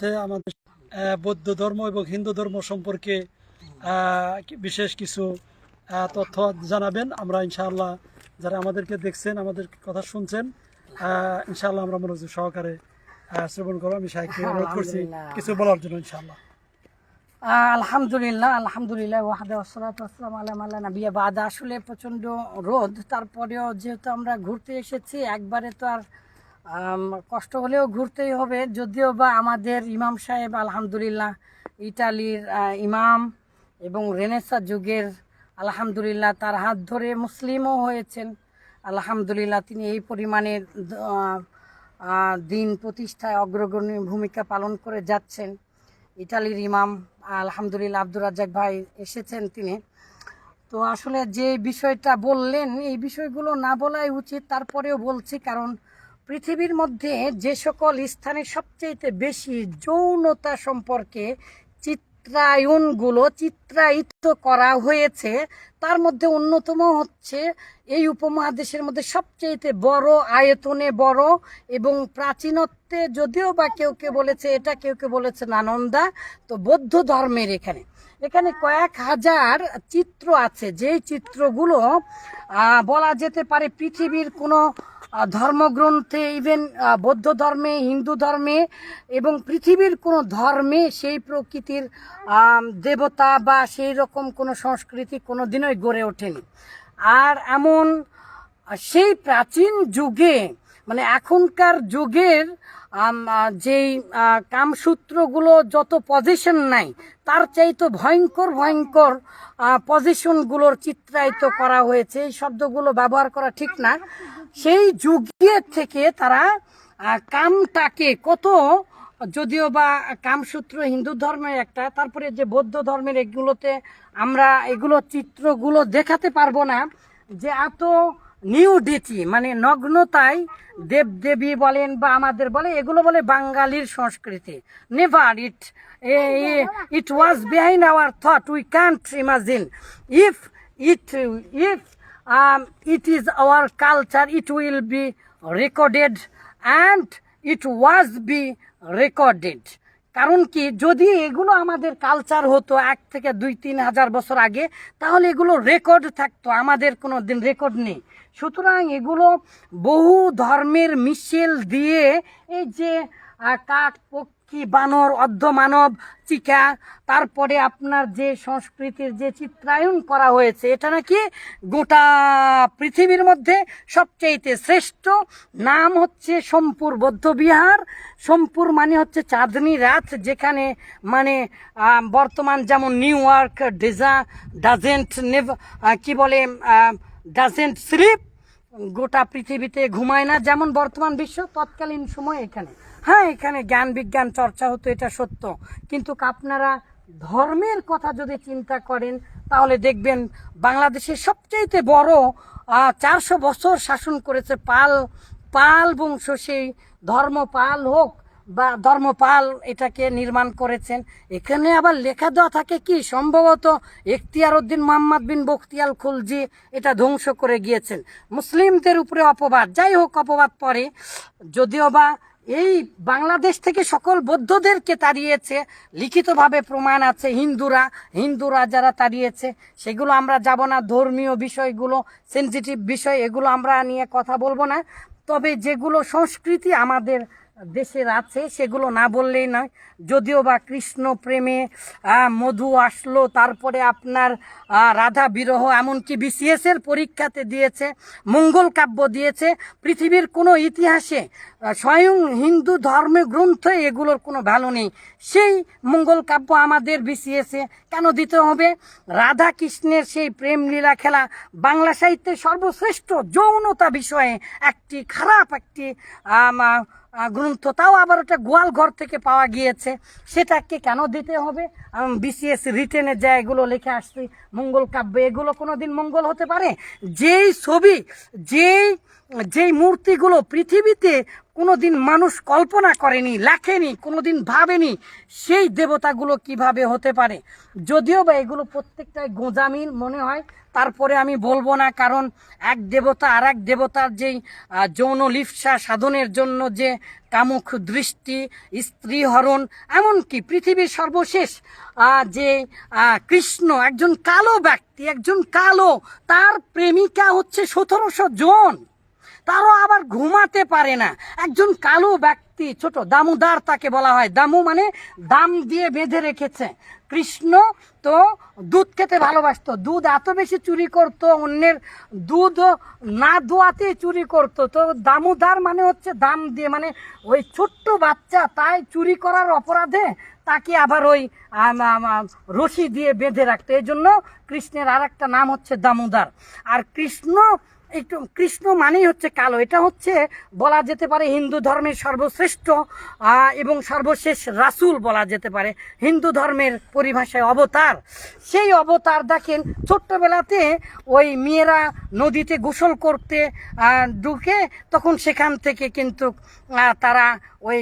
হচ্ছে আমাদের বৌদ্ধ ধর্ম এবং হিন্দু ধর্ম সম্পর্কে বিশেষ কিছু তথ্য জানাবেন। আমরা ইনশাআল্লাহ যারা আমাদেরকে দেখছেন আমাদের কথা শুনছেন ইনশাআল্লাহ আমরা মনোযোগ সহকারে শ্রবণ করব। আমি সাহিত্যে অনুরোধ করছি কিছু বলার জন্য ইনশাআল্লাহ। আলহামদুলিল্লাহ আলহামদুলিল্লাহ ওয়াহাদা আসসালাম আলাম আল্লাহ নাবিয়া বাদ। আসলে প্রচণ্ড রোদ তারপরেও যেহেতু আমরা ঘুরতে এসেছি একবারে তো আর কষ্ট হলেও ঘুরতেই হবে। যদিও বা আমাদের ইমাম সাহেব আলহামদুলিল্লাহ ইটালির ইমাম এবং রেনেসা যুগের আলহামদুলিল্লাহ তার হাত ধরে মুসলিমও হয়েছেন। আলহামদুলিল্লাহ তিনি এই আহ, দিন প্রতিষ্ঠায় অগ্রগণ্য ভূমিকা পালন করে যাচ্ছেন। ইটালির ইমাম আলহামদুলিল্লাহ আব্দুর রাজ্জাক ভাই এসেছেন তিনি। তো আসলে যে বিষয়টা বললেন এই বিষয়গুলো না বলাই উচিত তারপরেও বলছি কারণ পৃথিবীর মধ্যে যে সকল স্থানে সবচেয়ে বেশি যৌনতা সম্পর্কে চিত্রায়নগুলো চিত্রায়িত করা হয়েছে, তার মধ্যে অন্যতম হচ্ছে এই উপমহাদেশের মধ্যে সবচেয়ে বড় আয়তনে বড় এবং প্রাচীনত্বে যদিও বা কেউ কেউ বলেছে এটা, কেউ কেউ বলেছে নানন্দা, তো বৌদ্ধ ধর্মের এখানে। এখানে কয়েক হাজার চিত্র আছে, যেই চিত্রগুলো বলা যেতে পারে পৃথিবীর কোনো ধর্মগ্রন্থে ইভেন বৌদ্ধ ধর্মে, হিন্দু ধর্মে এবং পৃথিবীর কোনো ধর্মে সেই প্রকৃতির দেবতা বা সেই রকম কোনো সংস্কৃতি কোনো দিনই গড়ে ওঠেনি। আর এমন সেই প্রাচীন যুগে মানে এখনকার যুগের যেই কামসূত্রগুলো যত পজিশন নাই, তার চাইতে ভয়ঙ্কর ভয়ঙ্কর পজিশনগুলোর চিত্রায়িত করা হয়েছে। এই শব্দগুলো ব্যবহার করা ঠিক না। সেই যুগের থেকে তারা কামটাকে কত, যদিও বা কামসূত্র হিন্দু ধর্মের একটা, তারপরে যে বৌদ্ধ ধর্মের এগুলোতে আমরা এগুলো চিত্রগুলো দেখাতে পারব না, যে এত নিউডিটি মানে নগ্নতায় দেব দেবী বলেন বা আমাদের বলে, এগুলো বলে বাঙালির সংস্কৃতি। Never it it was behind our thought we can't imagine if it if um, it is our culture. It will be recorded and it was be recorded. কারণ কি যদি এগুলো আমাদের কালচার হতো এক থেকে দুই তিন হাজার বছর আগে তাহলে এগুলো রেকর্ড থাকতো। আমাদের কোনো দিন রেকর্ড নেই। সুতরাং এগুলো বহু ধর্মের মিশেল দিয়ে এই যে কাক পক্ষী, বানর অর্ধমানব চিকা। তারপরে আপনার যে সংস্কৃতির যে চিত্রায়ন করা হয়েছে, এটা নাকি গোটা পৃথিবীর মধ্যে সবচাইতে শ্রেষ্ঠ। নাম হচ্ছে সোমপুর বৌদ্ধবিহার সোমপুর মানে হচ্ছে চাঁদনি রাত, যেখানে মানে বর্তমান যেমন নিউ ইয়র্ক, ডেজা, ডাজেন্ট, নেভ কি বলে ডাজেন্ট স্লিপ, গোটা পৃথিবীতে ঘুমায় না, যেমন বর্তমান বিশ্ব তৎকালীন সময় এখানে। হ্যাঁ এখানে জ্ঞান বিজ্ঞান চর্চা হতো, এটা সত্য। কিন্তু আপনারা ধর্মের কথা যদি চিন্তা করেন, তাহলে দেখবেন বাংলাদেশের সবচাইতে বড় চারশো বছর শাসন করেছে পাল পাল বংশ সেই ধর্মপাল হোক বা ধর্মপাল এটাকে নির্মাণ করেছেন। এখানে আবার লেখা দেওয়া থাকে কি? সম্ভবত এখতিয়ার উদ্দিন মোহাম্মদ বিন বখতিয়াল খুলজি এটা ধ্বংস করে গিয়েছেন। মুসলিমদের উপরে অপবাদ। যাই হোক, অপবাদ পরে। যদিও বা এই বাংলাদেশ থেকে সকল বৌদ্ধদেরকে তাড়িয়েছে, লিখিতভাবে প্রমাণ আছে, হিন্দুরা হিন্দুরা যারা তাড়িয়েছে, সেগুলো আমরা যাব না, ধর্মীয় বিষয়গুলো সেন্সিটিভ বিষয়, এগুলো আমরা নিয়ে কথা বলব না। তবে যেগুলো সংস্কৃতি আমাদের দেশের আছে, সেগুলো না বললেই নয়। যদিও বা কৃষ্ণ প্রেমে মধু আসলো, তারপরে আপনার রাধা বিরহ, এমনকি বিসিএস এর পরীক্ষাতে দিয়েছে, মঙ্গল কাব্য দিয়েছে, পৃথিবীর কোনো ইতিহাসে স্বয়ং হিন্দু ধর্মের গ্রন্থে এগুলোর কোনো ভ্যালু নেই। সেই মঙ্গল কাব্য আমাদের বিসিএসে কেন দিতে হবে? রাধা কৃষ্ণের সেই প্রেম লীলা খেলা বাংলা সাহিত্যের সর্বশ্রেষ্ঠ যৌনতা বিষয়ে একটি খারাপ একটি আম, আহ, আহ, গ্রন্থ তাও আবার ওটা গোয়াল ঘর থেকে পাওয়া গিয়েছে। সেটাকে কেন দিতে হবে? বিসিএস রিটেনে যা এগুলো লিখে আসছি মঙ্গল কাব্য এগুলো কোনো দিন মঙ্গল হতে পারে? যেই ছবি যেই যেই মূর্তিগুলো পৃথিবীতে কোনোদিন মানুষ কল্পনা করেনি, লেখেনি, কোনোদিন ভাবেনি, সেই দেবতাগুলো কীভাবে হতে পারে? যদিও বা এগুলো প্রত্যেকটাই গোজামিন মনে হয়, তারপরে আমি বলব না, কারণ এক দেবতা আর এক দেবতার যেই যৌন লিপ্সা সাধনের জন্য যে কামুক দৃষ্টি স্ত্রী হরণ এমনকি পৃথিবীর সর্বশেষ যে কৃষ্ণ, একজন কালো ব্যক্তি, একজন কালো, তার প্রেমিকা হচ্ছে সতেরোশো জন। তারও আবার ঘুমাতে পারে না। একজন কালো ব্যক্তি, ছোট, দামুদার তাকে বলা হয়। দামু মানে দাম দিয়ে বেঁধে রেখেছে। কৃষ্ণ তো দুধ খেতে ভালোবাসতো। দুধ এত বেশি চুরি করতো, অন্যের দুধ না দোয়াতে চুরি করতো। তো দামুদার মানে হচ্ছে দাম দিয়ে মানে ওই ছোট্ট বাচ্চা তাই চুরি করার অপরাধে তাকে আবার ওই রশি দিয়ে বেঁধে রাখতো। এই জন্য কৃষ্ণের আর একটা নাম হচ্ছে দামোদার। আর কৃষ্ণ একটু কৃষ্ণ মানেই হচ্ছে কালো। এটা হচ্ছে বলা যেতে পারে হিন্দু ধর্মের সর্বশ্রেষ্ঠ এবং সর্বশেষ রাসূল বলা যেতে পারে হিন্দু ধর্মের পরিভাষায় অবতার। সেই অবতার দেখেন, ছোট্টবেলাতে ওই মেয়েরা নদীতে গোসল করতে ঢুকে তখন সেখান থেকে কিন্তু তারা ওই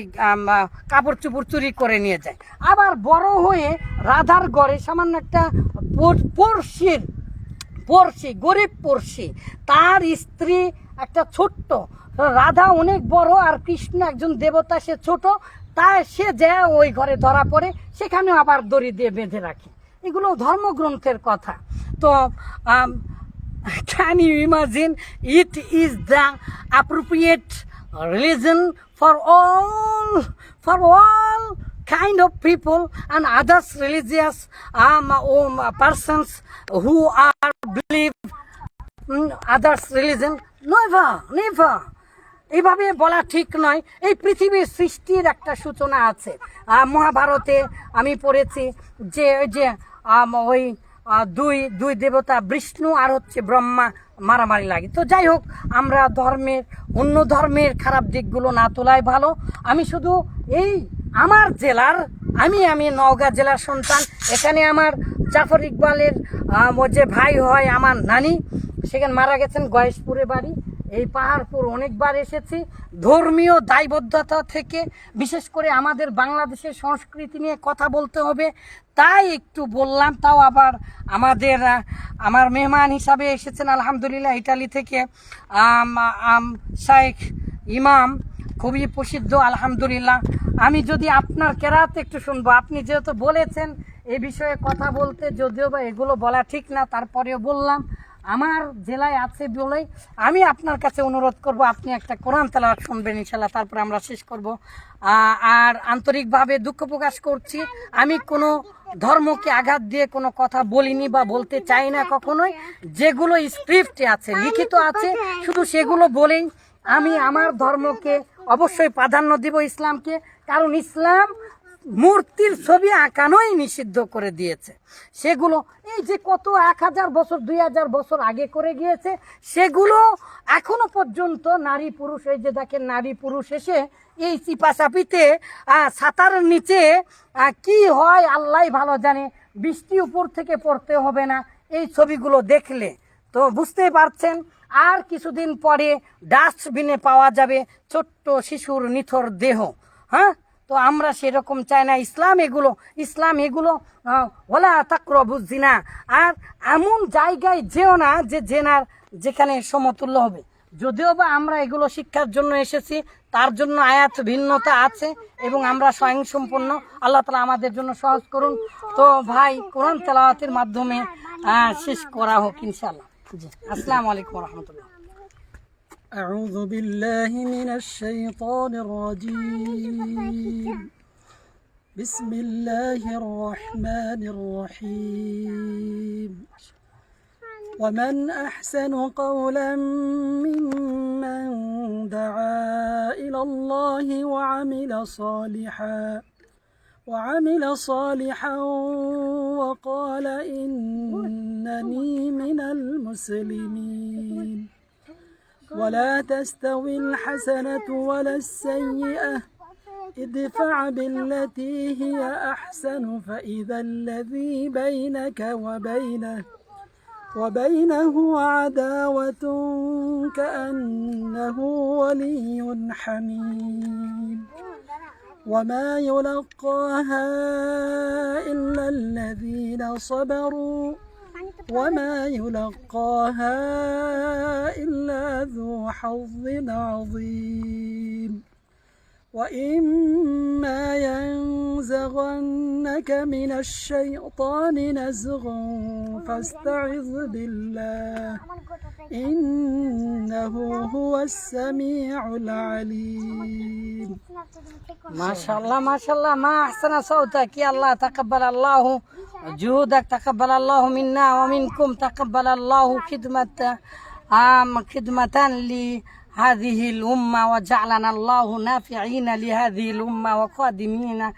কাপড় চুপড় চুরি করে নিয়ে যায়। আবার বড় হয়ে রাধার গড়ে সামান্য একটা পড়শির পড়শি গরিব পড়শি তার স্ত্রী একটা ছোট্ট, রাধা অনেক বড় আর কৃষ্ণ একজন দেবতা, সে ছোট। তাই সে যায় ওই ঘরে ধরা পড়ে, সেখানেও আবার দড়ি দিয়ে বেঁধে রাখে। এগুলো ধর্মগ্রন্থের কথা। তো can you imagine? It is the appropriate religion for all for all kind of people and others religious um, um, persons who are believe mm, others religion. Never never. এইভাবে বলা ঠিক নয়। এই পৃথিবীর সৃষ্টির একটা সূচনা আছে। মহাভারতে আমি পড়েছি যে ওই যে ওই দুই দুই দেবতা বিষ্ণু আর হচ্ছে ব্রহ্মা মারামারি লাগে। তো যাই হোক আমরা ধর্মের অন্য ধর্মের খারাপ দিকগুলো না তোলাই ভালো। আমি শুধু এই আমার জেলার, আমি আমি নওগাঁ জেলার সন্তান। এখানে আমার জাফর ইকবালের যে ভাই হয় আমার নানি, সেখানে মারা গেছেন গয়েশপুরে বাড়ি। এই পাহাড়পুর অনেকবার এসেছি। ধর্মীয় দায়বদ্ধতা থেকে, বিশেষ করে আমাদের বাংলাদেশের সংস্কৃতি নিয়ে কথা বলতে হবে, তাই একটু বললাম। তাও আবার আমাদের আমার মেহমান হিসাবে এসেছেন, আলহামদুলিল্লাহ, ইটালি থেকে শাইখ ইমাম, খুবই প্রসিদ্ধ, আলহামদুলিল্লাহ। আমি যদি আপনার কেরাত একটু শুনব। আপনি যেহেতু বলেছেন, এ বিষয়ে কথা বলতে যদিও বা এগুলো বলা ঠিক না, তারপরেও বললাম, আমার জেলায় আছে বলেই আমি আপনার কাছে অনুরোধ করব, আপনি একটা কোরআন তেলাওয়াত শুনবেন ইনশাল্লাহ তারপরে আমরা শেষ করব। আর আন্তরিকভাবে দুঃখ প্রকাশ করছি, আমি কোনো ধর্মকে আঘাত দিয়ে কোনো কথা বলিনি বা বলতে চাই না কখনোই, যেগুলো স্ক্রিপ্টে আছে, লিখিত আছে, শুধু সেগুলো বলেই আমি আমার ধর্মকে অবশ্যই প্রাধান্য দিব ইসলামকে, কারণ ইসলাম মূর্তির ছবি আঁকানোই নিষিদ্ধ করে দিয়েছে। সেগুলো, এই যে কত এক হাজার বছর, দুই হাজার বছর আগে করে গিয়েছে, সেগুলো এখনও পর্যন্ত নারী পুরুষ, এই যে দেখেন নারী পুরুষ এসে এই চিপাচাপিতে ছাতার নিচে কি হয় আল্লাহ ভালো জানে, বৃষ্টি উপর থেকে পড়তে হবে না, এই ছবিগুলো দেখলে। তো বুঝতেই পারছেন আর কিছুদিন পরে ডাস্টবিনে পাওয়া যাবে ছোট্ট শিশুর নিথর দেহ হ্যাঁ? তো আমরা সেরকম চাই না, ইসলাম এগুলো ইসলাম এগুলো ওলা তাকরবু জিনা আর এমন জায়গায় যেও না যে জেনার যেখানে সমতুল্য হবে। যদিও বা আমরা এগুলো শিক্ষার জন্য এসেছি, তার জন্য আয়াত ভিন্নতা আছে এবং আমরা স্বয়ংসম্পন্ন। আল্লাহ তালা আমাদের জন্য সহজ করুন। তো ভাই, কোরআন তেলাওয়াতের মাধ্যমে শেষ করা হোক ইনশাল্লাহ আসসালামু আলাইকুম রহমতুল্লাহ أعوذ بالله من الشيطان الرجيم بسم الله الرحمن الرحيم ومن أحسن قولا ممن دعا إلى الله وعمل صالحا وعمل صالحا وقال إنني من المسلمين. ولا تستوي الحسنة ولا السيئة. ادفع بالتي هي أحسن فإذا الذي بينك وبينه وبينه عداوة كأنه ولي حميم. وما يلقاها إلا الذين صبروا وما يلقاها إلا ذو حظ عظيم وإما ينزغنك من الشيطان نزغ فاستعذ بالله إنه هو السميع العليم. ما شاء الله ما شاء الله ما أحسن صوتك. يا الله تقبل الله جهودك تقبل الله منا ومنكم تقبل الله خدمة خدمة لي. هذه الأمة وجعلنا الله نافعين لهذه الأمة وقادمين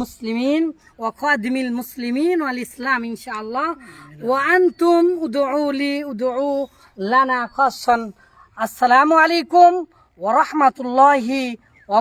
مسلمين وقادم المسلمين والإسلام إن شاء الله. وأنتم ادعوا لي ادعوا لنا خاصا. السلام عليكم ورحمة الله